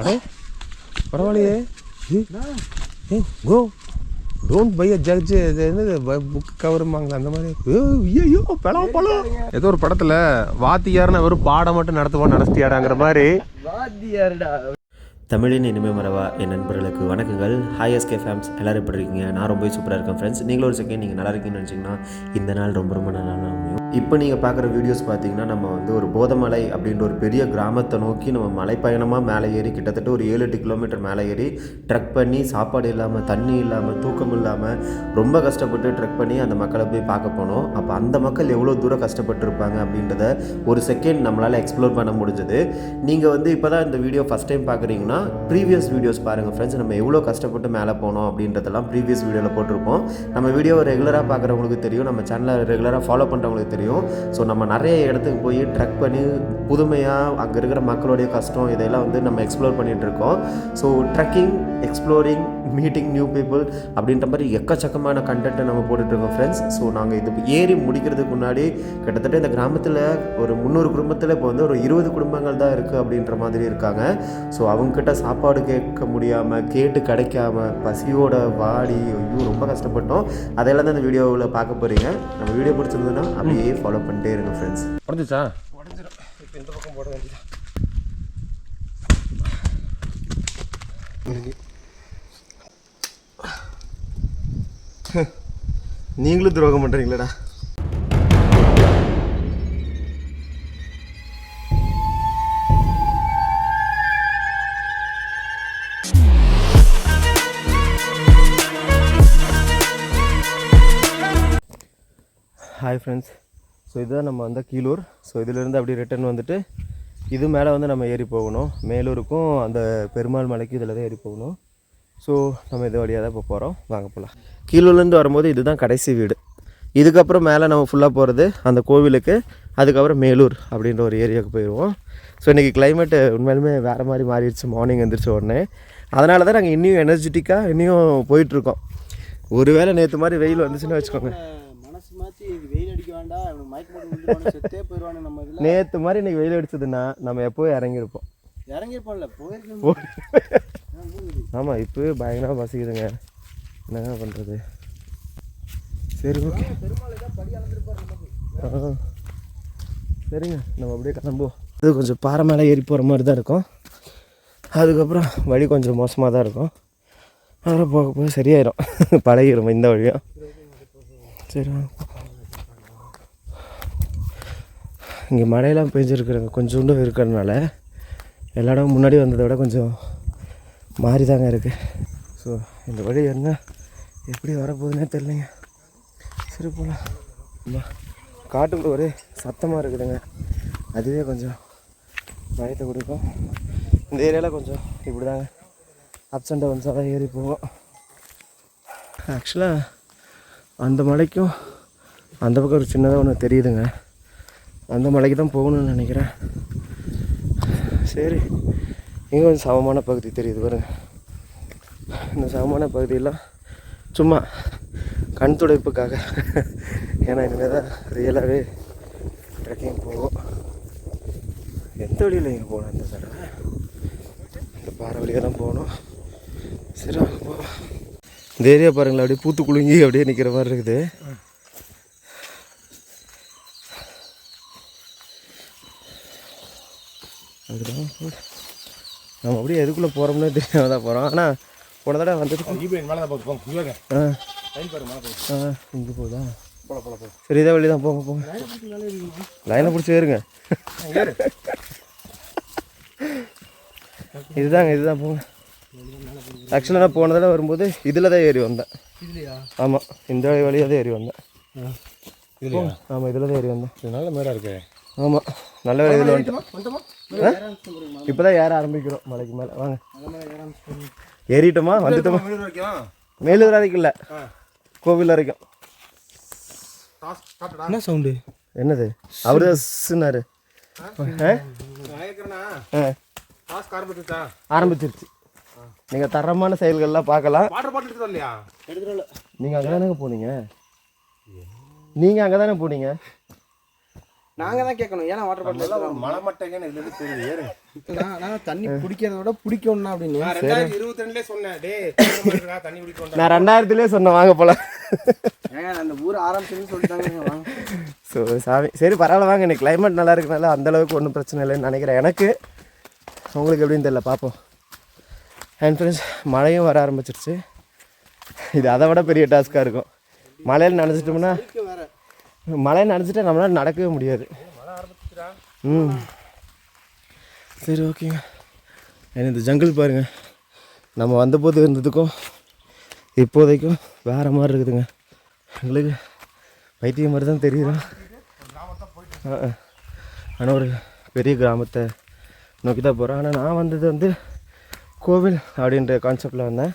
அடே பரவாயில்லையே. Go don't by a judge இது என்னது? புக் கவருமாங்களா அந்த மாதிரி. ஐயோ பழம் பழம் ஏதோ ஒரு படத்தில் வாத்தியார்னு வெறும் பாடம் மட்டும் நடத்துவோம் நடத்தியாடாங்கிற மாதிரி. வாத்தியாருடா. தமிழின் இனிமே மறவா என் நண்பர்களுக்கு வணக்கங்கள். ஹாய் எஸ்கே ஃபேம்ஸ் எல்லோரும் எப்படி இருக்கீங்க? நான் ரொம்ப சூப்பராக இருக்கேன் ஃப்ரெண்ட்ஸ் நீங்களும் ஒரு செகண்ட் நீங்கள் நல்லா இருக்கீங்கன்னு நினச்சிங்கன்னா இந்த நாள் ரொம்ப ரொம்ப நல்லா அமையும். இப்போ நீங்கள் பார்க்குற வீடியோஸ் பார்த்தீங்கன்னா நம்ம வந்து ஒரு போதமலை அப்படின்ற ஒரு பெரிய கிராமத்தை நோக்கி நம்ம மலைப்பயணமாக மேலே ஏறி கிட்டத்தட்ட ஒரு ஏழு எட்டு கிலோமீட்டர் மேலே ஏறி ட்ரக் பண்ணி சாப்பாடு இல்லாமல் தண்ணி இல்லாமல் தூக்கம் இல்லாமல் ரொம்ப கஷ்டப்பட்டு ட்ரக் பண்ணி அந்த மக்களை போய் பார்க்க போனோம். அப்போ அந்த மக்கள் எவ்வளோ தூரம் கஷ்டப்பட்டிருப்பாங்க அப்படின்றத ஒரு செகண்ட் நம்மளால் எக்ஸ்ப்ளோர் பண்ண முடிஞ்சது. நீங்கள் வந்து இப்போ தான் இந்த வீடியோ ஃபஸ்ட் டைம் பார்க்குறீங்கன்னா ப்ரீவியஸ் வீடியோஸ் பாருங்கள் ஃப்ரெண்ட்ஸ் நம்ம எவ்வளோ கஷ்டப்பட்டு மேலே போனோம் அப்படின்றதெல்லாம் ப்ரீவியஸ் வீடியோவில் போட்டிருப்போம். நம்ம வீடியோவை ரெகுலராக பார்க்குறவங்களுக்கு தெரியும் நம்ம சேனலை ரெகுலராக ஃபாலோ பண்ணுறவங்களுக்கு தெரியும். ஸோ நம்ம நிறைய இடத்துக்கு போய் ட்ரக் பண்ணி புதுமையாக அங்கே இருக்கிற மக்களுடைய கஷ்டம் இதெல்லாம் வந்து நம்ம எக்ஸ்ப்ளோர் பண்ணிகிட்ருக்கோம் so trekking exploring meeting new people அப்படின்ற மாதிரி எக்கச்சக்கமான கண்டென்ட்டை நம்ம போட்டுட்ருக்கோம் ஃப்ரெண்ட்ஸ் ஸோ நாங்கள் இது ஏறி முடிக்கிறதுக்கு முன்னாடி கிட்டத்தட்ட இந்த கிராமத்தில் ஒரு முந்நூறு குடும்பத்தில் இப்போ வந்து ஒரு இருபது குடும்பங்கள் தான் இருக்குது அப்படின்ற மாதிரி இருக்காங்க. ஸோ அவங்கக்கிட்ட சாப்பாடு கேட்க முடியாமல் கேட்டு கிடைக்காம பசியோட வாடி ஐயோ ரொம்ப கஷ்டப்பட்டோம். அதெல்லாம் தான் இந்த வீடியோவில் பார்க்க போகிறீங்க நம்ம வீடியோ பிடிச்சிருந்ததுன்னா அப்படியே ஃபாலோ பண்ணிட்டே இருங்க ஃப்ரெண்ட்ஸ் உடஞ்சிச்சா உடஞ்சிரும் இப்போ இந்த பக்கம் போட வேண்டியதான் நீங்களும் துரோகம் பண்ணுறீங்களேடா ஹாய் ஃப்ரெண்ட்ஸ் ஸோ இதுதான் நம்ம வந்த கீழூர். ஸோ இதிலேருந்து அப்படி ரிட்டர்ன் வந்துட்டு இது மேலே வந்து நம்ம ஏறி போகணும். மேலூருக்கும் அந்த பெருமாள் மலைக்கு இதில் தான் ஏறி போகணும். ஸோ நம்ம இது வழியாக தான் இப்போ போகிறோம் வாங்க போகலாம் கீழூர்லேருந்து வரும்போது இதுதான் கடைசி வீடு. இதுக்கப்புறம் மேலே நம்ம ஃபுல்லாக போகிறது அந்த கோவிலுக்கு அதுக்கப்புறம் மேலூர் அப்படின்ற ஒரு ஏரியாவுக்கு போயிடுவோம் ஸோ இன்றைக்கி கிளைமேட்டு உண்மையிலுமே வேறு மாதிரி மாறிடுச்சு. மார்னிங் எழுந்திரிச்ச உடனே. அதனால தான் நாங்கள் இன்னும் எனர்ஜெட்டிக்காக இன்னும் போயிட்டுருக்கோம் ஒருவேளை நேற்று மாதிரி வெயில் வந்துச்சுன்னு வச்சுக்கோங்க. மனசு மாற்றி வெயில் அடிக்க வேண்டாம். நேற்று மாதிரி இன்றைக்கி வெயில் அடிச்சதுன்னா நம்ம எப்போ இறங்கியிருப்போம். இறங்கிருப்போம்ல போயிருக்கோம். ஆமாம் இப்போவே பயங்கரமாக பசிக்குதுங்க. என்னங்க பண்ணுறது சரி ஓகே. ஆ சரிங்க நம்ம அப்படியே கிளம்புவோம் இது கொஞ்சம் பாறை மேலே ஏறி போகிற மாதிரி தான் இருக்கும். அதுக்கப்புறம் வழி கொஞ்சம் மோசமாக தான் இருக்கும். அதெல்லாம் போக போக சரியாயிடும் பழகிடும் இந்த வழியும் சரி இங்கே மழையெல்லாம் பெஞ்சிருக்குறங்க கொஞ்சோண்டு இருக்கிறதுனால எல்லா இடமும் முன்னாடி வந்ததை விட கொஞ்சம் மாறி தாங்க இருக்குது ஸோ இந்த வழி என்ன? எப்படி வரப்போகுதுன்னே தெரிலங்க சரி போகலாம் காட்டுக்குள்ள ஒரே சத்தமாக இருக்குதுங்க. அதுவே கொஞ்சம் பயத்தை கொடுக்கும். இந்த ஏரியாவில் கொஞ்சம் இப்படி தாங்க அப்ஸ் அண்ட் டவுன்ஸாக தான் ஏறி போவோம் ஆக்சுவலாக அந்த மலைக்கும் அந்த பக்கம் ஒரு சின்னதாக ஒன்று தெரியுதுங்க. அந்த மலைக்கு தான் போகணும்னு நினைக்கிறேன். சரி. இங்கே கொஞ்சம் சமமான பகுதி தெரியுது பாருங்க. இந்த சமமான பகுதியெல்லாம் சும்மா கண் துடைப்புக்காக. ஏன்னா இனிமேல் தான் ரியலாகவே ட்ரெக்கிங் போகும் எந்த வழியில் இங்கே போகணும் இந்த தடவை? இந்த பாறை வழியாக தான் போகணும். சரி வாங்க போகலாம் இந்த ஏரியா பாருங்களேன் அப்படியே பூத்து குலுங்கி அப்படியே நிற்கிற மாதிரி இருக்குது அதுதான் போடு. நம்ம அப்படியே எதுக்குள்ளே போகிறோம்னே தெரியாம தான் போகிறோம் ஆனால் போன தடவை வந்துட்டு மேலே தான் ஆ. இங்கே போகுதா? சரி இதே வழி தான் போங்க போங்க. லைனை பிடிச்சி ஏறுங்க. ஏறு. இதுதாங்க இதுதான் போங்க. ஆக்சுவலாக நான் போன தடவை வரும்போது இதில் தான் ஏறி வந்தேன். இதுலையா? ஆமாம் இந்த வழியாக தான் ஏறி வந்தேன். இதுலையா? ஆமாம் இதில் தான் ஏறி வந்தேன். நல்ல மேடாக இருக்கு. ஆமாம் நல்ல வேலை இதில் வந்துட்டு வந்துட்டோமா? இப்போ தான் ஏற ஆரம்பிக்கிறோம். மலைக்கு மேலே. வாங்க. ஏறிட்டோமா? வந்துட்டோமா? மேலூர் வரைக்கும் இல்லை. கோவில் வரைக்கும். என்ன சவுண்டு என்னது? அவர் சொன்னார். ஆரம்பிச்சிருச்சு. நீங்கள் தரமான செயல்கள்லாம் பார்க்கலாம். வாட்டர் பாட்டில் எடுத்து இல்லையா எடுத்துடல நீங்கள் அங்கே தானே போனீங்க? நீங்கள் அங்கே தானே போனீங்க? நாங்க தான் கேட்கணும். ஏன்னா வாட்டர் பாட்டில் மலை மட்டைங்கன்னு இதுல இருந்து தெரியுது ஏறு. நான் தண்ணி குடிக்கிறத விட பிடிக்கும்னா அப்படின்னு. நான் ரெண்டாயிரத்தி இருபத்தி ரெண்டுல சொன்னேன் தண்ணி குடிக்க நான் ரெண்டாயிரத்துலேயே சொன்னேன் வாங்க ஏங்க அந்த ஊர் ஆரம்பிச்சுன்னு சொல்லிட்டாங்க வாங்க. ஸோ சாமி சரி பரவாயில்ல வாங்க இன்னைக்கு climate நல்லா இருக்கனால அந்த அளவுக்கு ஒன்றும் பிரச்சனை இல்லைன்னு நினைக்கிறேன். எனக்கு உங்களுக்கு எப்படின்னு தெரியல பார்ப்போம் அண்ட் ஃப்ரெண்ட்ஸ் மழையும் வர ஆரம்பிச்சிருச்சு. இது அதை விட பெரிய டாஸ்க்காக இருக்கும். மழையில் நனைஞ்சிட்டோம்னா மழை மழையில் நனைஞ்சிட்டா நடக்கவே முடியாது. ம். சரி ஓகேங்க. எனக்கு இந்த ஜங்கிள் பாருங்கள் நம்ம வந்தபோது இருந்ததுக்கும் இப்போதைக்கும் வேறு மாதிரி இருக்குதுங்க. எங்களுக்கு பைத்தியம் மாதிரி தான் தெரியுது. ஆனால் ஒரு பெரிய கிராமத்தை நோக்கி தான் போகிறோம் ஆனால் நான் வந்தது வந்து கோவில் அப்படின்ற கான்செப்டில் வந்தேன்.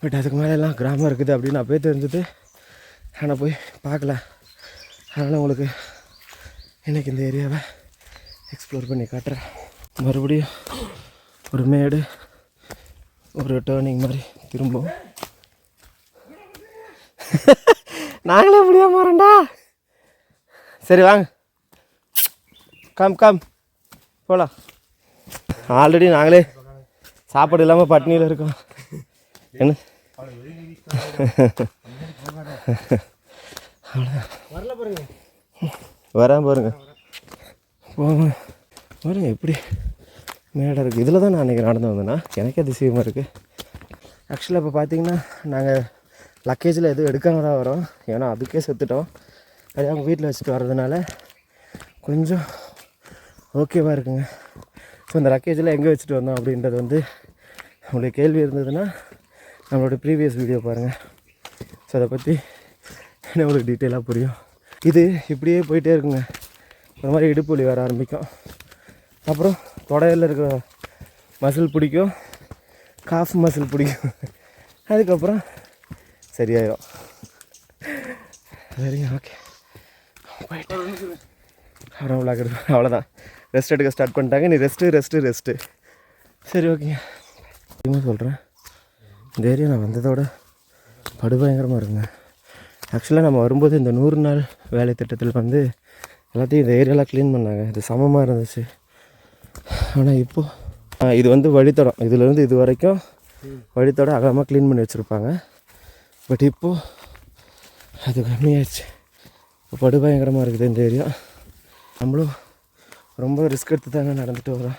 பட் அதுக்கு மேலே எல்லாம் கிராமம் இருக்குது அப்படின்னு அப்பயே தெரிஞ்சது. ஆனால் போய் பார்க்கல. அதனால் உங்களுக்கு எனக்கு இந்த ஏரியாவை எக்ஸ்ப்ளோர் பண்ணி காட்டுறேன். மறுபடியும் ஒரு மேடு ஒரு டேர்னிங் மாதிரி திரும்பவும். நாங்களே முடியாம வரேன்டா சரி வாங்க. கம் கம் போகலாம் ஆல்ரெடி நாங்களே சாப்பாடு இல்லாமல் பட்னியில் இருக்கோம். என்ன? வரல பாருங்க. வரேன் பாருங்க. போங்க. பாருங்க எப்படி மேடம் இருக்குது இதில் தான் நான் அன்றைக்கி நடந்து வந்தேன்னா எனக்கே அதிசயமாக இருக்குது ஆக்சுவலாக இப்போ பார்த்தீங்கன்னா நாங்கள் லக்கேஜில் எதுவும் எடுக்காமல் தான் வரோம். ஏன்னா அதுக்கே செத்துட்டோம். அது அவங்க வீட்டில் வச்சுட்டு வர்றதுனால கொஞ்சம் ஓகேவாக இருக்குங்க. ஸோ இந்த லக்கேஜில் எங்கே வச்சுட்டு வந்தோம் அப்படின்றது வந்து உங்களுக்கு கேள்வி இருந்ததுன்னா நம்மளோட ப்ரீவியஸ் வீடியோ பாருங்கள் ஸோ அதை பற்றி இன்னும் உங்களுக்கு டீட்டெயிலாக புரியும். இது இப்படியே போயிட்டே இருக்குங்க. ஒரு மாதிரி இடுப்பு வலி வர ஆரம்பிக்கும். அப்புறம் தொடையில் இருக்கிற மசில் பிடிக்கும். காஃப் மசில் பிடிக்கும். அதுக்கப்புறம் சரியாயிடும் சரிங்க ஓகே போயிட்டு. அப்புறம் விளாக்குறது அவ்வளோதான் ரெஸ்ட் எடுக்க ஸ்டார்ட் பண்ணிட்டாங்க. நீ ரெஸ்ட்டு ரெஸ்ட்டு ரெஸ்ட்டு சரி ஓகேங்க என்ன சொல்கிறேன் இந்த ஏரியா நான் வந்ததோட படுபயங்கரமாக இருக்குங்க. ஆக்சுவலாக நம்ம வரும்போது இந்த நூறு நாள் வேலை திட்டத்தில் வந்து எல்லாத்தையும் இந்த ஏரியாலாம் க்ளீன் பண்ணாங்க. இது சமமாக இருந்துச்சு. ஆனால் இப்போது இது வந்து வழித்தடம். இதுலேருந்து இது வரைக்கும் வழித்தடம் அகலமாக க்ளீன் பண்ணி வச்சுருப்பாங்க. பட் இப்போது அது கம்மியாயிடுச்சு. இப்போ படுபயங்கரமாக இருக்குது இந்த ஏரியா. நம்மளும் ரொம்ப ரிஸ்க் எடுத்து தாங்க நடந்துட்டு வரோம்.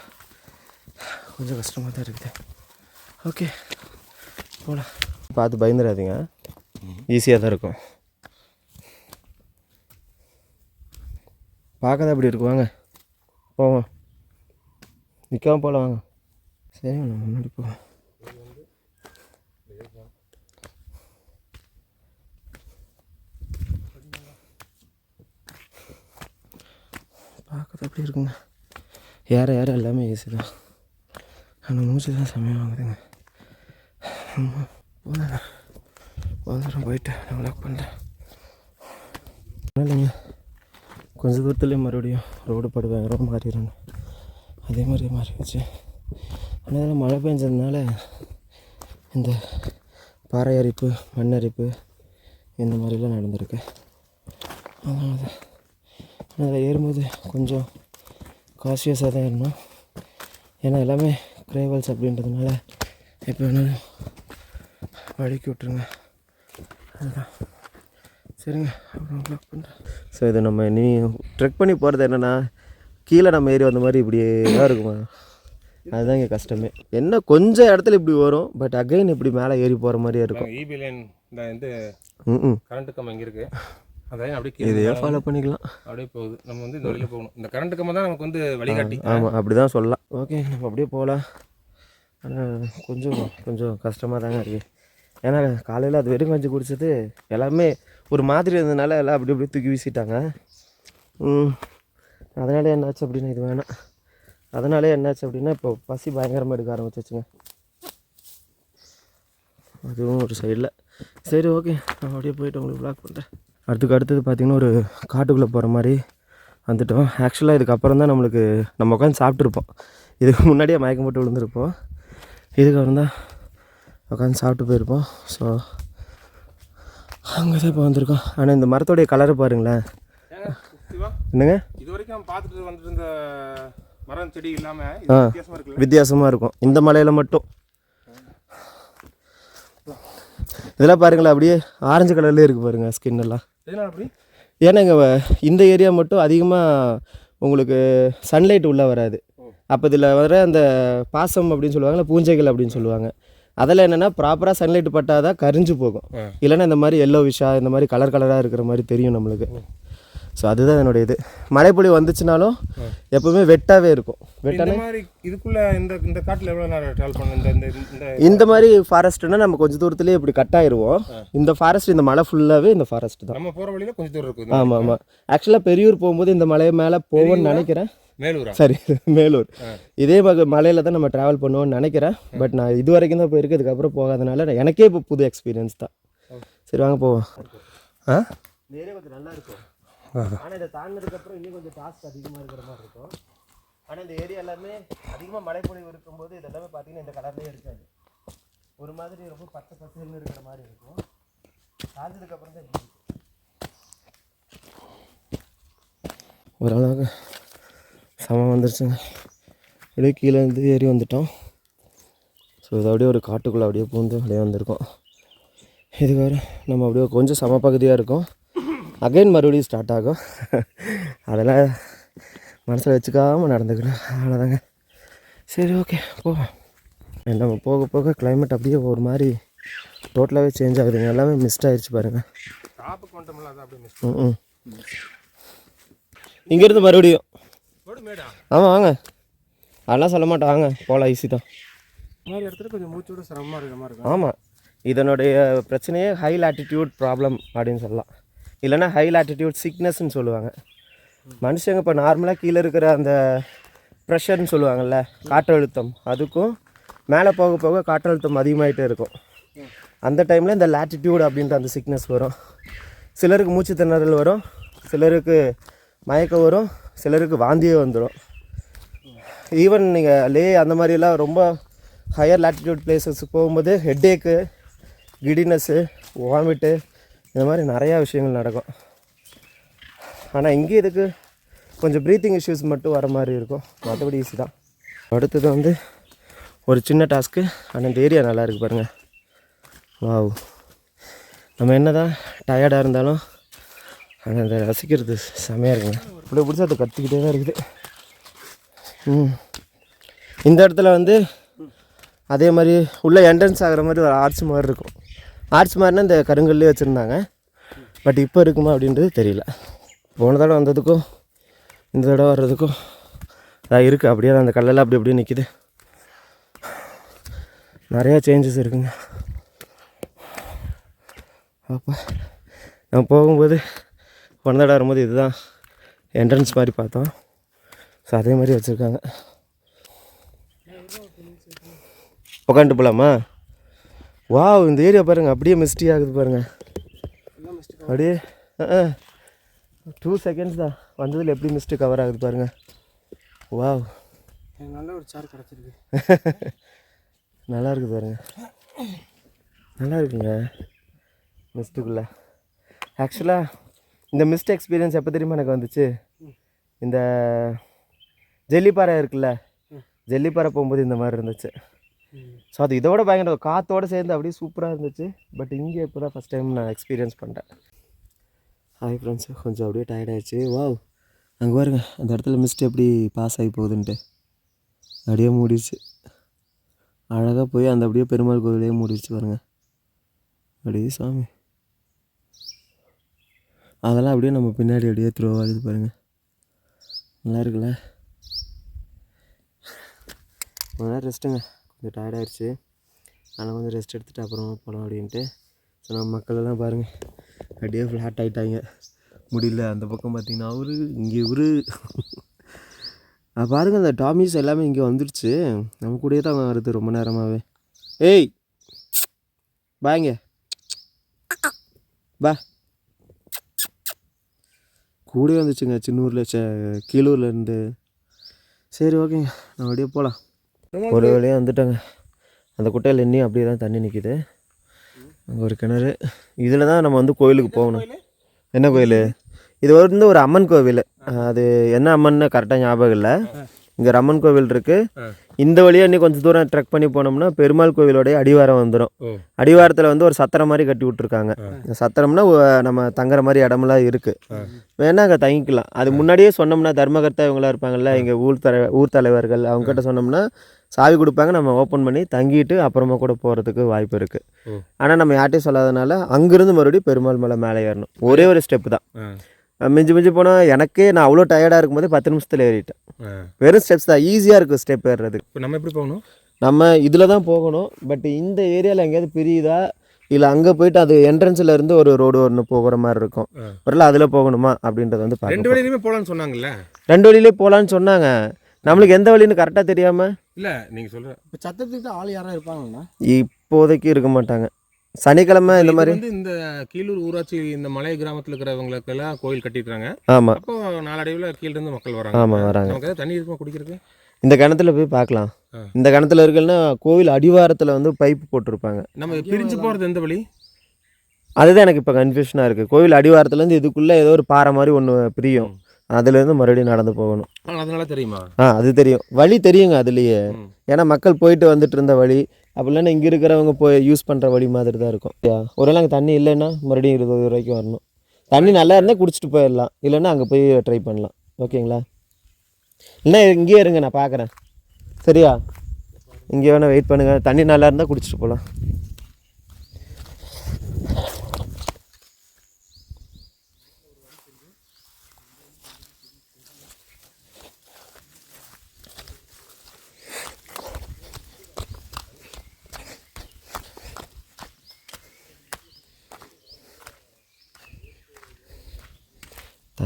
கொஞ்சம் கஷ்டமாக தான் இருக்குது. ஓகே போகலாம் பார்த்து பயந்துடாதீங்க. ஈஸியாக தான் இருக்கும். பார்க்க தான் அப்படி இருக்கு. வாங்க. போவோம். நிற்காம போகலாம் வாங்க. சரி நான் முன்னாடி போவோம். பார்க்கறது அப்படி இருக்குங்க? ஏற ஏற எல்லாமே ஏசி தான். ஆனால் மூச்சு தான் செம்மையாக வாங்குதுங்க. ஆமாம் போதும் வந்துடும் போயிட்டு நான் லாக் பண்ணுறேன் இல்லைங்க. கொஞ்சம் தூரத்துலேயே மறுபடியும் ரோடு படு பயங்கரமாக மாறிடுங்க அதே மாதிரி மாறிடுச்சு. ஆனால் இதில் மழை பெஞ்சதுனால இந்த பாறை அரிப்பு மண் அரிப்பு இந்த மாதிரிலாம் நடந்திருக்கு. அதனால தான் ஆனால் அதில் ஏறும்போது கொஞ்சம் காஷியஸாக தான் இருந்தோம் ஏன்னா எல்லாமே கிரேவல்ஸ் அப்படின்றதுனால எப்போ வேணாலும் வழுக்கி விட்ருங்க அதுதான். சரிங்க அப்புறம் ப்ளாக் பண்ணுறேன் ஸோ இது நம்ம நீ ட்ரெக் பண்ணி போகிறது என்னென்னா கீழே நம்ம ஏறி வந்த மாதிரி இப்படியே தான் இருக்குமா? அதுதான் இங்கே கஷ்டமே. என்ன கொஞ்சம் இடத்துல இப்படி வரும் பட் அகைன் இப்படி மேலே ஏறி போகிற மாதிரியே இருக்கும். இபி லைன் இந்த வந்து ம் கரண்ட் கம்பம் இங்க இருக்கு. அதையும் அப்படியே இதையே ஃபாலோ பண்ணிக்கலாம். அப்படியே போகுது. நம்ம வந்து இந்த வழியில போகணும். இந்த கரண்ட் கம்பம் தான் நமக்கு வந்து வழிகாட்டி. ஆமாம் அப்படி தான் சொல்லலாம். ஓகே நம்ம அப்படியே போகலாம். ஆனால் கொஞ்சம் கொஞ்சம் கஷ்டமாக தாங்க இருக்குது ஏன்னா காலையில் அது வெறும் கஞ்சி குடிச்சது எல்லாமே ஒரு மாதிரி இருந்ததுனால எல்லாம் அப்படி அப்படியே தூக்கி வீசிட்டாங்க. ம். அதனால என்னாச்சு அப்படின்னா இது வேணாம். அதனாலே என்னாச்சு அப்படின்னா இப்போ பசி பயங்கரமாக எடுக்க ஆரம்பிச்சிச்சுங்க. அதுவும் ஒரு சைடில் சரி ஓகே நான் அப்படியே போயிட்டு உங்களுக்கு ப்ளாக் பண்ணுறேன் அடுத்துக்கு அடுத்தது பார்த்திங்கன்னா ஒரு காட்டுக்குள்ளே போகிற மாதிரி வந்துட்டோம். ஆக்சுவலாக இதுக்கப்புறம் தான் நம்மளுக்கு நம்ம உட்காந்து சாப்பிட்ருப்போம் இதுக்கு முன்னாடியே மயக்கம் போட்டு விழுந்திருப்போம். இதுக்கப்புறம் தான் உட்காந்து சாப்பிட்டு போயிருப்போம். ஸோ அங்கே தான் இப்போ வந்திருக்கோம். ஆனால் இந்த மரத்தோடைய கலரை பாருங்களேன். என்னங்க? இது வரைக்கும் பார்த்துட்டு வந்துட்டு இருந்த மரம் செடி இல்லாம ஆ. வித்தியாசமாக இருக்கும். இந்த மலையில் மட்டும். இதெல்லாம் பாருங்களேன் அப்படியே ஆரஞ்சு கலர்லேயே இருக்குது பாருங்கள் ஸ்கின் எல்லாம். எதனால அப்படி? ஏன்னா இங்கே இந்த ஏரியா மட்டும் அதிகமாக உங்களுக்கு சன்லைட் உள்ளே வராது. அப்போ இதில் வர அந்த பாசம் அப்படின்னு சொல்லுவாங்கல்ல பூஞ்சைகள் அப்படின்னு சொல்லுவாங்க. அதில் என்னென்னா ப்ராப்பராக சன்லைட் பட்டால் தான் கரிஞ்சு போகும். இல்லைன்னா இந்த மாதிரி எல்லோ விஷா இந்த மாதிரி கலர் கலராக இருக்கிற மாதிரி தெரியும் நம்மளுக்கு. ஸோ அதுதான் என்னுடைய இது. மழைப்பொழி வந்துச்சுனாலும் எப்பவுமே வெட்டாவே இருக்கும். வெட்டான? இந்த மாதிரி இதுக்குள்ள இந்த இந்த காட்டுல எவ்வளவு நேரம் டிராவல் பண்ண இந்த மாதிரி ஃபாரஸ்ட்னா நம்ம கொஞ்சம் தூரத்துலேயே இப்படி கட் ஆயிடுவோம் இந்த ஃபாரஸ்ட் இந்த மலை ஃபுல்லாகவே இந்த ஃபாரஸ்ட் தான். நம்ம போற வழியில கொஞ்சம் தூரம் இருக்குது. ஆமாம் ஆமாம் ஆக்சுவலாக பெரியூர் போகும்போது இந்த மலை மேலே போவோம்னு நினைக்கிறேன். மேலூரா? சரி மேலூர். இதே மக மலையில் தான் நம்ம ட்ராவல் பண்ணுவோம்னு நினைக்கிறேன். பட் நான் இது வரைக்கும் தான் போயிருக்கு இதுக்கப்புறம் போகாதனால நான் எனக்கே இப்போ புது எக்ஸ்பீரியன்ஸ் தான். சரி வாங்க போவோம். ஆ? நேரே கொஞ்சம் நல்லா இருக்கும். ஆனால் இதை தாண்டினதுக்கப்புறம் இன்னும் கொஞ்சம் டாஸ்க் அதிகமாக இருக்கிற மாதிரி இருக்கும். ஆனால் இந்த ஏரியா எல்லாமே அதிகமாக மழைப்பொழிவு இருக்கும்போது இது எல்லாமே பார்த்தீங்கன்னா இந்த கலர்லேயே இருக்காது. ஒரு மாதிரி ரொம்ப பச்சை பசேல்னு இருக்கிற மாதிரி இருக்கும். தாழ்ந்ததுக்கப்புறம் தான் ஓரளவுக்கு சமம் வந்துருச்சுங்க அப்படியே கீழே இருந்து ஏறி வந்துட்டோம். ஸோ இது அப்படியே ஒரு காட்டுக்குள்ளே அப்படியே பூந்து அப்படியே வந்திருக்கோம். இதுக்கு வர நம்ம அப்படியே கொஞ்சம் சம பகுதியாக இருக்கும். அகைன் மறுபடியும் ஸ்டார்ட் ஆகும். அதெல்லாம் மனசில் வச்சுக்காமல் நடந்துக்கணும். அவ்வளோதாங்க சரி ஓகே போவோம். நம்ம போக போக climate அப்படியே ஒரு மாதிரி டோட்டலாகவே சேஞ்ச் ஆகுதுங்க எல்லாமே மிஸ்ட் ஆயிடுச்சு பாருங்கள் ம் ம் இங்கேருந்து மறுபடியும். ஆமாம் வாங்க. அதெல்லாம் சொல்ல மாட்டேன் வாங்க போகலாம் ஈஸி தான். இந்த மாதிரி இடத்துல கொஞ்சம் ஆமாம் இதனுடைய பிரச்சனையே ஹை லாட்டிடியூட் ப்ராப்ளம் அப்படின்னு சொல்லலாம். இல்லைன்னா ஹை லாட்டிடியூட் சிக்னஸ்ன்னு சொல்லுவாங்க. மனுஷங்க இப்போ நார்மலாக கீழே இருக்கிற அந்த ப்ரெஷர்னு சொல்லுவாங்கள்ல காற்றழுத்தம் அதுக்கும் மேலே போக போக காற்றழுத்தம் அதிகமாகிட்டே இருக்கும். அந்த டைமில் இந்த லாட்டிடியூட் அப்படின்ற அந்த சிக்னஸ் வரும். சிலருக்கு மூச்சு திணறல் வரும். சிலருக்கு மயக்கம் வரும். சிலருக்கு வாந்தியே வந்துடும். ஈவன் நீங்கள் லே அந்த மாதிரிலாம் ரொம்ப ஹையர் லாட்டிடியூட் பிளேசஸ்க்கு போகும்போது ஹெட்டேக்கு கிடினஸ்ஸு வாமிட்டு இந்த மாதிரி நிறையா விஷயங்கள் நடக்கும். ஆனால் இங்கே இதுக்கு கொஞ்சம் ப்ரீத்திங் இஷ்யூஸ் மட்டும் வர மாதிரி இருக்கும். மற்றபடி ஈஸி தான். அடுத்தது வந்து ஒரு சின்ன டாஸ்க்கு ஆனால் இந்த ஏரியா நல்லா இருக்குது பாருங்கள் வாவ் நம்ம என்ன தான் டயர்டாக இருந்தாலும் ஆனால் அதை ரசிக்கிறது செமையாக இருக்குங்க. இப்படி பிடிச்சி அதை கற்றுக்கிட்டே தான் இருக்குது. ம். இந்த இடத்துல வந்து அதே மாதிரி உள்ளே என்ட்ரன்ஸ் ஆகிற மாதிரி ஒரு ஆர்ச் மாதிரி இருக்கும். ஆர்ச் மாதிரினா இந்த கருங்கல்லே வச்சுருந்தாங்க. பட் இப்போ இருக்குமா அப்படின்றது தெரியல. போன தடவை வந்ததுக்கும் இந்த தடவை வர்றதுக்கும் அதான் இருக்குது அப்படியே அந்த கல்லெல்லாம் அப்படி அப்படியே நிற்கிது நிறையா சேஞ்சஸ் இருக்குங்க. அப்போ நான் போகும்போது போன தடவை வரும்போது இதுதான் என்ட்ரன்ஸ் மாதிரி பார்த்தோம். ஸோ அதே மாதிரி வச்சுருக்காங்க. உட்காந்துட்டு போகலாமா வாவ் இந்த ஏரியா பாருங்கள் அப்படியே மிஸ்டி ஆகுது பாருங்கள் அப்படியே டூ செகண்ட்ஸ் தான். வந்ததில் எப்படி மிஸ்ட்டு கவர் ஆகுது பாருங்கள் வாவ் எனக்கு நல்ல ஒரு சேர் கிடச்சிருக்கு. நல்லா இருக்குது பாருங்க நல்லா இருக்குங்க மிஸ்ட்டுக்குள்ளே ஆக்சுவலாக இந்த மிஸ்ட் எக்ஸ்பீரியன்ஸ் எப்போ தெரியுமா எனக்கு வந்துச்சு? இந்த ஜெல்லிப்பாறை இருக்குல்ல? ஜெல்லிப்பாறை போகும்போது இந்த மாதிரி இருந்துச்சு. ஸோ அது இதோட பயங்கர காற்றோடு சேர்ந்து அப்படியே சூப்பராக இருந்துச்சு. பட் இங்கே இப்போ தான் ஃபஸ்ட் டைம் நான் எக்ஸ்பீரியன்ஸ் பண்ணுறேன் ஹாய் ஃப்ரெண்ட்ஸ் கொஞ்சம் அப்படியே ஆயிடுச்சு. வாவ் அங்கே பாருங்க அந்த இடத்துல மிஸ்ட் எப்படி பாஸ் ஆகி போகுதுன்ட்டு. அப்படியே மூடிடுச்சு. அழகாக போய் அந்த அப்படியே பெருமாள் கோவிலே மூடிடுச்சு பாருங்க. அப்படியே சாமி அதெல்லாம் அப்படியே நம்ம பின்னாடி அப்படியே த்ரோ ஆகுது பாருங்கள் நல்லா இருக்குல்ல? கொஞ்ச நேரம் ரெஸ்ட்டுங்க கொஞ்சம் டயர்டாகிடுச்சு அதனால் கொஞ்சம் ரெஸ்ட் எடுத்துகிட்டு அப்புறமா போகலாம் அப்படின்ட்டு. ஸோ நம்ம மக்களெல்லாம் பாருங்கள் அப்படியே ஃப்ளாட் ஆகிட்டாங்க முடியல. அந்த பக்கம் பார்த்திங்கன்னா அவரு இங்கே இவரு. பாருங்கள் அந்த டாமிஸ் எல்லாமே இங்கே வந்துடுச்சு நம்ம கூடயே தான் வருது ரொம்ப நேரமாகவே ஏய்! பாங்க பா கூடயே வந்துச்சுங்க சின்னூரில் சே கீழூர்லேருந்து சரி ஓகேங்க. நான் அப்படியே போகலாம் ஒரு வழியாக வந்துட்டேங்க. அந்த குட்டையில் இன்னும் அப்படியே தான் தண்ணி நிற்கிது அங்கே ஒரு கிணறு. இதில் தான் நம்ம வந்து கோயிலுக்கு போகணும். என்ன கோயில்? இது வந்து ஒரு அம்மன் கோவில். அது என்ன அம்மன்னு கரெக்டாக ஞாபகம் இல்லை. இங்கே ஒரு அம்மன் கோவில் இருக்குது இந்த வழியாக இன்னும் கொஞ்சம் தூரம் ட்ரெக் பண்ணி போனோம்னா பெருமாள் கோவிலோடைய அடிவாரம் வந்துடும் அடிவாரத்தில் வந்து ஒரு சத்திரம் மாதிரி கட்டி விட்ருக்காங்க சத்திரம்னா நம்ம தங்குற மாதிரி இடமெல்லாம் இருக்குது வேணா அங்கே தங்கிக்கலாம். அது முன்னாடியே சொன்னோம்னா தர்மகர்த்தா இவங்களாம் இருப்பாங்கல்ல எங்கள் ஊர் தலை ஊர் தலைவர்கள் அவங்ககிட்ட சொன்னோம்னா சாவி கொடுப்பாங்க நம்ம ஓப்பன் பண்ணி தங்கிட்டு அப்புறமா கூட போகிறதுக்கு வாய்ப்பு இருக்குது. ஆனால் நம்ம யார்ட்டையும் சொல்லாதனால அங்கேருந்து மறுபடியும் பெருமாள் மலை மேலே ஏறணும். ஒரே ஒரு ஸ்டெப்பு தான். மிஞ்சி மிஞ்சி போனால் எனக்கே நான் அவ்வளோ டயர்டாக இருக்கும்போது பத்து நிமிஷத்தில் ஏறிட்டேன். வெறும் ஸ்டெப்ஸ் தான். ஈஸியாக இருக்கும் ஸ்டெப் ஏறுறது இப்போ நம்ம எப்படி போகணும்? நம்ம இதில் தான் போகணும். பட் இந்த ஏரியாவில் எங்கேயாவது பிரியுதா? இல்லை அங்கே போயிட்டு அது என்ட்ரன்ஸில் இருந்து ஒரு ரோடு ஒன்று போகிற மாதிரி இருக்கும். ஒருவேளை அதில் போகணுமா? அப்படின்றத வந்து ரெண்டு வழியிலுமே போகலான்னு சொன்னாங்கல்ல? ரெண்டு வழியிலே போகலான்னு சொன்னாங்க. நம்மளுக்கு எந்த வழின்னு கரெக்டாக தெரியாமல் இல்லை நீங்கள் சொல்கிற இப்போ சத்திரத்துக்கு ஆள் யாரா இருப்பாங்கண்ணா? இப்போதைக்கு இருக்க மாட்டாங்க. சனிக்கிழமை இந்த மாதிரி வந்து இந்த கீழூர் ஊராட்சி இந்த மலை கிராமத்தில் இருக்கிறவங்களுக்கெல்லாம் கோயில் கட்டிடுறாங்க ஆமாம் அப்போ நாளடைவில் கீழிருந்து மக்கள் வராங்க. ஆமாம் வராங்க. நமக்கு ஏதாவது தண்ணி இருக்குமா குடிக்கிறதுக்கு? இந்த கிணத்துல போய் பார்க்கலாம். இந்த கிணத்துல இருக்குன்னா கோவில் அடிவாரத்தில் வந்து பைப் போட்டிருப்பாங்க. நம்ம பிரிஞ்சு போகிறது எந்த வழி? அதுதான் எனக்கு இப்போ கன்ஃபியூஷனாக இருக்குது கோவில் அடிவாரத்துலேருந்து இதுக்குள்ளே ஏதோ ஒரு பாறை மாதிரி ஒன்று பிரியும். அதுலேருந்து மறுபடியும் நடந்து போகணும். அதனால தெரியுமா? ஆ அது தெரியும். வழி தெரியுங்க அதுலேயே. ஏன்னா மக்கள் போயிட்டு வந்துட்டு இருந்த வழி அப்படி இல்லைன்னா இங்கே இருக்கிறவங்க போய் யூஸ் பண்ணுற வழி மாதிரி தான் இருக்கும். ஒருவேளை அங்கே தண்ணி இல்லைன்னா மறுபடியும் இருபது ரூபாய்க்கு வரணும். தண்ணி நல்லா இருந்தால் குடிச்சிட்டு போயிடலாம். இல்லைன்னா அங்கே போய் ட்ரை பண்ணலாம். ஓகேங்களா? இல்லைன்னா இங்கேயே இருங்க நான் பார்க்குறேன் சரியா? இங்கே வேணால் வெயிட் பண்ணுங்கள் தண்ணி நல்லா இருந்தால் குடிச்சிட்டு போகலாம்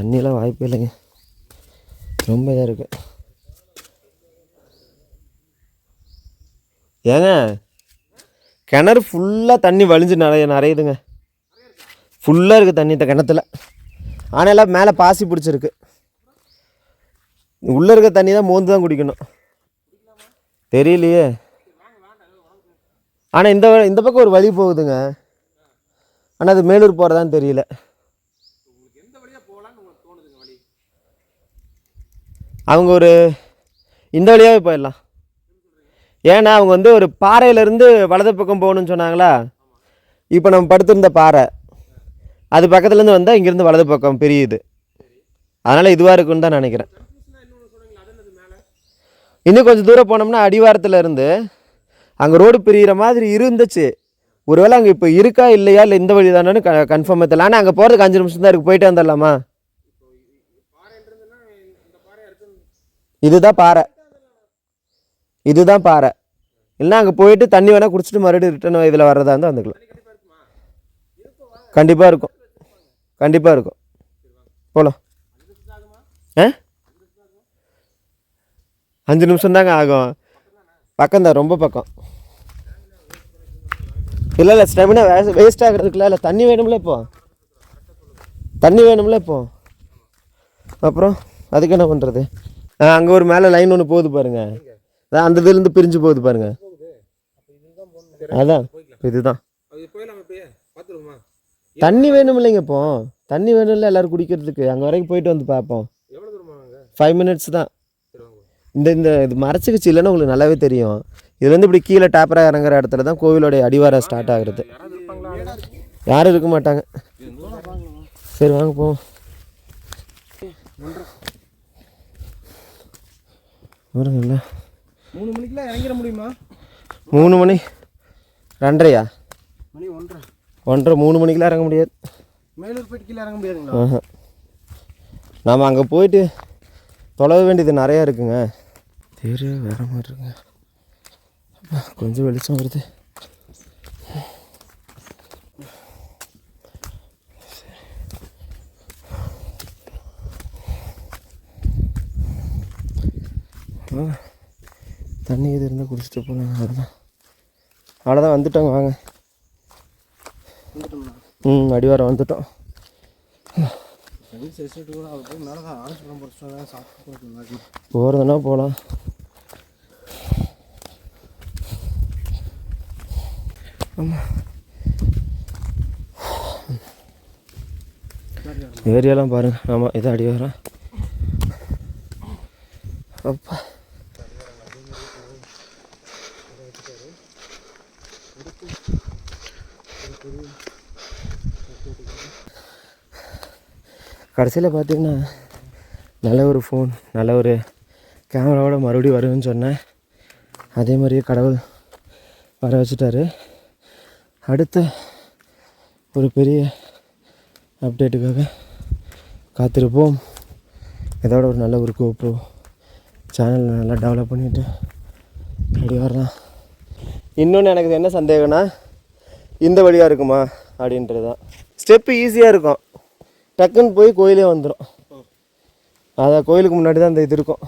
தண்ணியெலாம் வாய்ப்பே இல்லைங்க. ரொம்ப இதாக இருக்குது ஏங்க கிணறு ஃபுல்லாக தண்ணி வழிஞ்சு நிறைய நிறையுதுங்க ஃபுல்லாக இருக்குது தண்ணி இந்த கிணத்துல. ஆனால் எல்லாம் மேலே பாசி பிடிச்சிருக்கு. உள்ளே இருக்க தண்ணி தான் மோந்து தான் குடிக்கணும். தெரியலையே. ஆனால் இந்த வ- இந்த பக்கம் ஒரு வழி போகுதுங்க. ஆனால் அது மேலூர் போகிறதான்னு தெரியல. அவங்க ஒரு இந்த வழியாகவே போயிடலாம். ஏன்னா அவங்க வந்து ஒரு பாறையிலேருந்து வலது பக்கம் போகணும்னு சொன்னாங்களா? இப்போ நம்ம படுத்திருந்த பாறை. அது பக்கத்துலேருந்து வந்தால் இங்கேருந்து வலது பக்கம் பிரியுது. அதனால் இதுவாக இருக்குன்னு தான் நினைக்கிறேன். இன்னும் கொஞ்சம் தூரம் போனோம்னா அடிவாரத்தில் இருந்து அங்கே ரோடு பிரிகிற மாதிரி இருந்துச்சு. ஒருவேளை அங்கே இப்போ இருக்கா இல்லையா இல்லை இந்த வழி தானு க கன்ஃபார்மாக தெரியல. ஆனால் அங்கே போகிறதுக்கு அஞ்சு நிமிஷம் தான் இருக்குது போயிட்டு வந்துடலாமா? இதுதான் பாறை. இதுதான் பாறை. இல்லைன்னா அங்கே போயிட்டு தண்ணி வேணால் குடிச்சிட்டு மறுபடியும் ரிட்டர்ன் இதில் வர்றதா இருந்தால் வந்துக்கலாம். கண்டிப்பாக இருக்கும். கண்டிப்பாக இருக்கும். போகலாம் ஆ? அஞ்சு நிமிஷம் தாங்க ஆகும். பக்கம்தான் ரொம்ப பக்கம். இல்லை இல்லை ஸ்டெமினா வேஸ்ட் ஆகிறதுக்குல இல்லை. தண்ணி வேணும்ல இப்போ. தண்ணி வேணும்ல இப்போ. அப்புறம் அதுக்கு என்ன பண்ணுறது அங்கே ஒரு மேலே லைன் ஒன்று போகுது பாருங்க. அந்த இதுலேருந்து பிரிஞ்சு போகுது பாருங்க. அதான். இதுதான். தண்ணி வேணும் இல்லைங்க இப்போ. தண்ணி வேணும்ல எல்லாரும் குடிக்கிறதுக்கு. அங்கே வரைக்கும் போயிட்டு வந்து பார்ப்போம். ஃபைவ் மினிட்ஸ் தான். இந்த இந்த இது மறைச்சிக்கிச்சு. இல்லைன்னு உங்களுக்கு நல்லாவே தெரியும். இதுலேருந்து இப்படி கீழே டேப்பராக இறங்குற இடத்துல தான் கோவிலோடைய அடிவாரம் ஸ்டார்ட் ஆகுறது. யாரும் இருக்க மாட்டாங்க. சரி வாங்க போவோம். வருங்கல்ல மூணு மணிக்கெல்லாம் இறங்கிட முடியுமா? மூணு மணி. ரெண்டரையா? மணி ஒன்றரை. ஒன்றரை மூணு மணிக்கெலாம் இறங்க முடியாது. மேலூர் போயிட்டு கீழே இறங்க முடியாதுங்களா? நாம் அங்கே போயிட்டு தொலைவ வேண்டியது நிறையா இருக்குங்க. தெரு வேற மாதிரி இருக்குங்க. கொஞ்சம் வெளிச்சம் வருது. வாங்க. தண்ணி இது இருந்தால் குடிச்சிட்டு போகலாம் அவ்வளோதான் அவ்வளோதான் வந்துட்டோங்க வாங்க. ம் அடிவாரம் வந்துட்டோம். போகிறதுனா போகலாம் ஆமாம் ஏரியாலாம் பாருங்க. ஆமாம் இது அடி வரோம் அப்பா. கடைசியில் பார்த்தீங்கன்னா நல்ல ஒரு ஃபோன் நல்ல ஒரு கேமராவோட மறுபடியும் வருவேன்னு சொன்னேன். அதே மாதிரியே கடவுள் வர வச்சுட்டாரு. அடுத்த ஒரு பெரிய அப்டேட்டுக்காக காத்திருப்போம். இதோட ஒரு நல்ல ஒரு கோப்ரோ சேனல் நல்லா டெவலப் பண்ணிவிட்டு அப்படி வரலாம். இன்னொன்று எனக்கு என்ன சந்தேகம்னா இந்த வழியாக இருக்குமா? அப்படின்றது தான் ஸ்டெப்பு ஈஸியாக இருக்கும். டக்குன்னு போய் கோயிலே வந்துடும் அதான் கோயிலுக்கு முன்னாடி தான் இந்த இது இருக்கும்.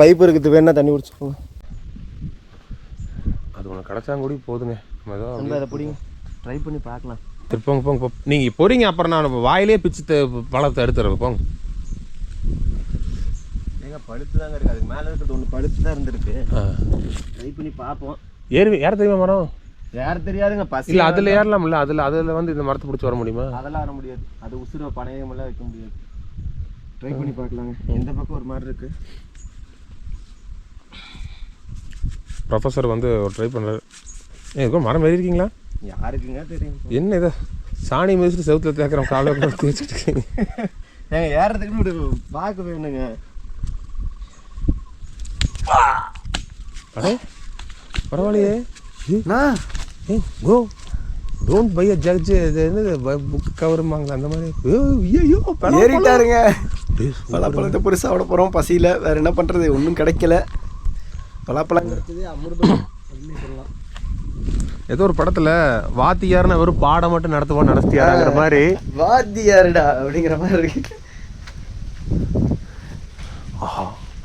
பைப் இருக்குது வேணா தண்ணி குடிச்சுக்கோங்க. அது உனக்கு கிடச்சாங்கூடி போதுங்க. நம்ம ஏதோ நம்ம அதை பிடிங்க. ட்ரை பண்ணி பார்க்கலாம். சரி போங்க நீங்கள் பொறிங்க அப்புறம் நான் வாயிலே பிச்சு பழத்தை எடுத்துறேன் போங்க. ஏங்க பழுத்து தாங்க இருக்குது அதுக்கு மேலே இருக்கிறது ஒன்று பழுத்து தான் இருந்திருக்கு. ட்ரை பண்ணி பார்ப்போம். ஏறி ஏற தெரியுமா மரம்? யார் தெரியாதுங்க பசி இல்லை அதில் ஏறலாம்ல. அதில் அதில் வந்து இந்த மரத்தை பிடிச்சி வர முடியுமா? அதெல்லாம் வர முடியாது. அது உசுர பணையமெல்லாம் வைக்க முடியாது. ட்ரை பண்ணி பார்க்கலாங்க. எந்த பக்கம் ஒரு மாதிரி இருக்கு? ப்ரொஃபஸர் வந்து ஒரு ட்ரை பண்ணுறாரு ஏ இதுக்கும் மரம் ஏறி இருக்கீங்களா? யாருக்குங்க தெரியும். என்ன இதை? சாணி மிதிச்சுட்டு செவுத்துல தேக்கிறோம் காலை தேய்ச்சிட்டு இருக்கீங்க. ஏங்க ஏறதுக்கு ஒரு பார்க்க வேணுங்க. அடே பரவாயில்லையே. ஏய் go don't by a judge இது என்னது புக் கவருமாங்களா அந்த மாதிரி. ஐயோ ஏறிட்டாருங்க. பலாப்பழத்தை பெருசாக சாப்பிட போகிறோம் பசியில். வேற என்ன பண்ணுறது ஒன்றும் கிடைக்கல. பலாப்பழம். கிடைச்சது அமிர்தம். அப்படின்னு சொல்லலாம். ஏதோ ஒரு படத்துல வாத்தியார்னு வெறும் பாடம் மட்டும் நடத்துவான்னு நடத்தியாருங்கிற மாதிரி. வாத்தியாருடா அப்படிங்கிற மாதிரி இருக்கு.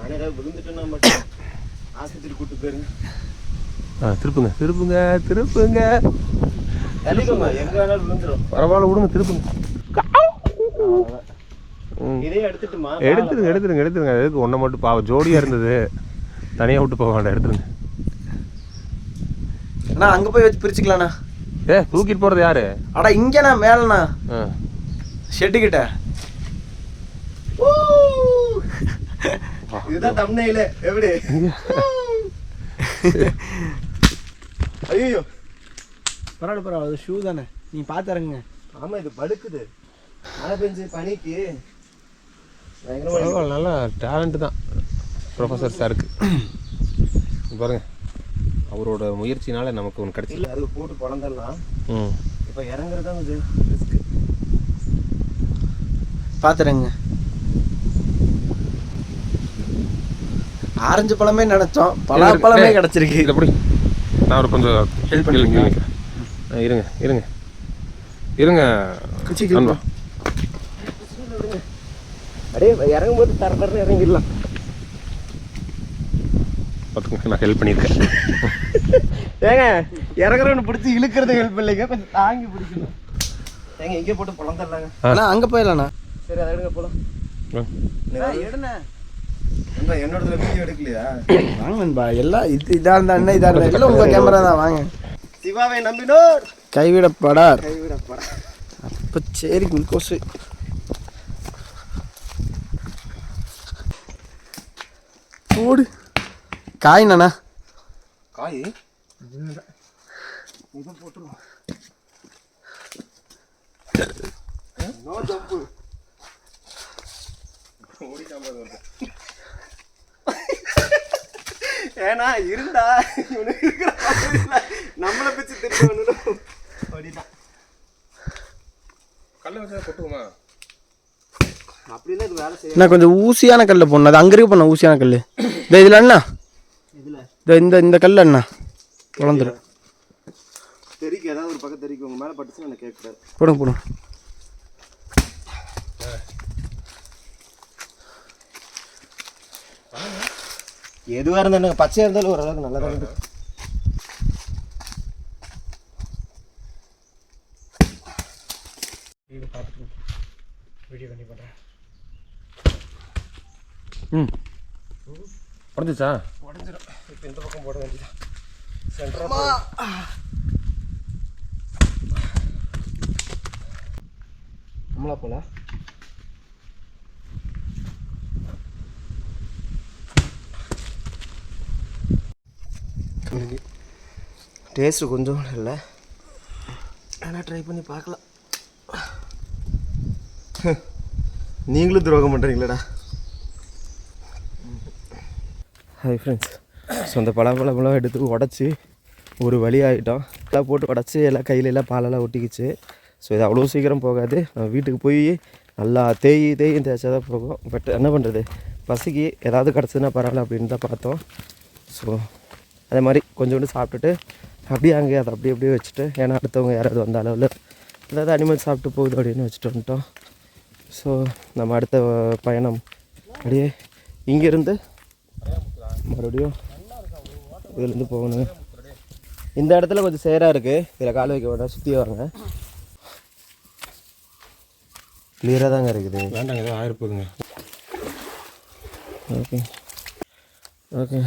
ஏதாவது விழுந்துட்டோன்னா மட்டும். ஆஸ்பத்திரி கூட்டு போயிருங்க. ஆ, திருப்புங்க. திருப்புங்க திருப்புங்க. பரவாயில்ல விடுங்க திருப்புங்க. எடுத்துருங்க எடுத்துருங்க எடுத்துருங்க. எதுக்கு ஒன்றை மட்டும் பாவம். ஜோடியா இருந்தது. தனியா விட்டு போக வேண்டாம். எடுத்துருங்க. அண்ணா அங்கே போய் வச்சு பிரிச்சுக்கலாண்ணா ஏ தூக்கிட்டு போறது யாரு? அடா இங்கேண்ணா மேலண்ணா. ஆ. ஷெட்டு கிட்ட இதுதான் தம்னையில எப்படி? ஐயோ பரவாயில்ல பரவாயில்ல. அது ஷூ தானே. நீ பார்த்துறங்க ஆமா இது படுக்குது. மழை பெஞ்சு பனிக்கு. பயங்கரமா பரவாயில்ல நல்லா டேலண்ட் தான். ப்ரொஃபஸர் சாருக்கு பாருங்க. அவரோட முயற்சினால நமக்கு ஒன்று கிடைச்சி இல்ல அது போட்டு குழந்தரலாம் ம். இப்போ இறங்குறது தான் கொஞ்சம் ரிஸ்க் பார்த்துறங்க ஆரஞ்சு பழமே நினைச்சோம். பலாப்பழமே ஏய், கிடைச்சிருக்கு. இதை பிடி. நான் ஒரு கொஞ்சம் இருங்க, பண்ணுறீங்களா? இருங்க. ஆ, இருங்க இருங்க. நண்பா. அப்படியே இறங்கும் போது தர தர இறங்கிடலாம். பார்த்துங்க நான் ஹெல்ப் பண்ணியிருக்கேன். ஏங்க இறங்குறவனை பிடிச்சி இழுக்கிறது ஹெல்ப் இல்லைங்க. கொஞ்சம் தாங்கி பிடிக்கணும். ஏங்க இங்கே போட்டு பழந்தரலாங்க அண்ணா அங்கே போயிடலாண்ணா. சரி அதை எடுங்க போலாம். ஆ. எடுண்ணே. என்னோட வீடியோ எடுக்கலையா? வாங்க நண்பா எல்லாம் இது இதாக இருந்தா என்ன இதாக இருந்தா எல்லாம் உங்கள் கேமரா தான் வாங்க. சிவாவை நம்பினோர். கைவிடப்படார். கைவிடப்படா அப்போ சரி குளுக்கோஸு ஓடு காய்ண்ணா காய்? நோ ஜம்பு ஏன்னா இருந்தா இவனுக்கு இருக்கிற நம்மளை பிச்சு திரும்ப வந்துடும் அப்படிதான். கல்லை வச்சா கொட்டுமா அப்படின்னா இது வேலை செய்ய அண்ணா கொஞ்சம் ஊசியான கல்ல போடணும். அது அங்கே இருக்கு போண்ணா ஊசியான கல் இந்த இதில் அண்ணா. இதுல. இந்த இந்த இந்த கல் அண்ணா. குழந்துரும் தெரிக்கு ஏதாவது ஒரு பக்கம் தெரிக்கு உங்க மேல பட்டுச்சுன்னு எனக்கு கேட்கக்கூடாது. போடுங்க போடுங்க. எதுவாக இருந்தாலும் பச்சையாக இருந்தாலும் ஓரளவுக்கு நல்லா தான் இருக்கு ம். உடஞ்சிச்சா? உடஞ்சிரும். இப்போ இந்த பக்கம் போட வேண்டியதான் சென்டர் நம்மளா போல? டேஸ்ட்டு கொஞ்சம் கூட இல்லை. ஆனால் ட்ரை பண்ணி பார்க்கலாம். நீங்களும் துரோகம் பண்ணுறீங்களடா ஹாய் ஃப்ரெண்ட்ஸ் ஸோ அந்த பழப்பழமெல்லாம் எடுத்து உடச்சி ஒரு வழி ஆகிட்டோம் எல்லாம் போட்டு உடச்சி எல்லாம் கையில எல்லாம் பாலெல்லாம் ஒட்டிக்கிச்சு. ஸோ இது அவ்வளோ சீக்கிரம் போகாது. நான் வீட்டுக்கு போய் நல்லா தேய் தேய் தேய்ச்சா தான் போகும். பட் என்ன பண்ணுறது பசிக்கு ஏதாவது கிடச்சதுன்னா பரவாயில்ல அப்படின்னு தான் பார்த்தோம். ஸோ அதே மாதிரி கொஞ்சோண்டு சாப்பிட்டுட்டு அப்படியே அங்கே அதை அப்படியே அப்படியே வச்சுட்டு ஏன்னா அடுத்தவங்க யாராவது வந்த அளவில் ஏதாவது அனிமல் சாப்பிட்டு போகுது அப்படின்னு வச்சுட்டு வந்துட்டோம். ஸோ நம்ம அடுத்த பயணம் அப்படியே இங்கேருந்து மறுபடியும் இதுலேருந்து போகணும். இந்த இடத்துல கொஞ்சம் சேராக இருக்குது இதில் கால் வைக்க வேண்டாம் சுற்றி வாங்க. கிளியராக தாங்க இருக்குது. வேண்டாங்க ஏதோ ஆயிருப்போதுங்க ஓகே ஓகே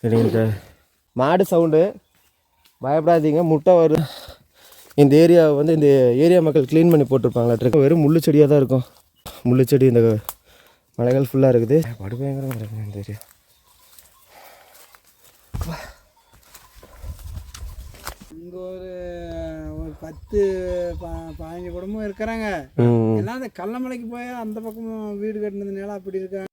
சரி இந்த மாடு சவுண்டு பயப்படாதீங்க. முட்டை வரும் இந்த ஏரியா வந்து இந்த ஏரியா மக்கள் க்ளீன் பண்ணி போட்டிருப்பாங்களா? வெறும் முள்ளு செடியாக தான் இருக்கும். முள்ளு செடி இந்த மலைகள் ஃபுல்லாக இருக்குது. படுபயங்கரமாக இருக்குங்க இந்த ஏரியா. இங்கே ஒரு ஒரு பத்து பதினஞ்சு குடும்பம் இருக்கிறாங்க. எல்லாம் அந்த கள்ளமலைக்கு போய் அந்த பக்கம் வீடு கட்டினதுனால அப்படி இருக்காங்க.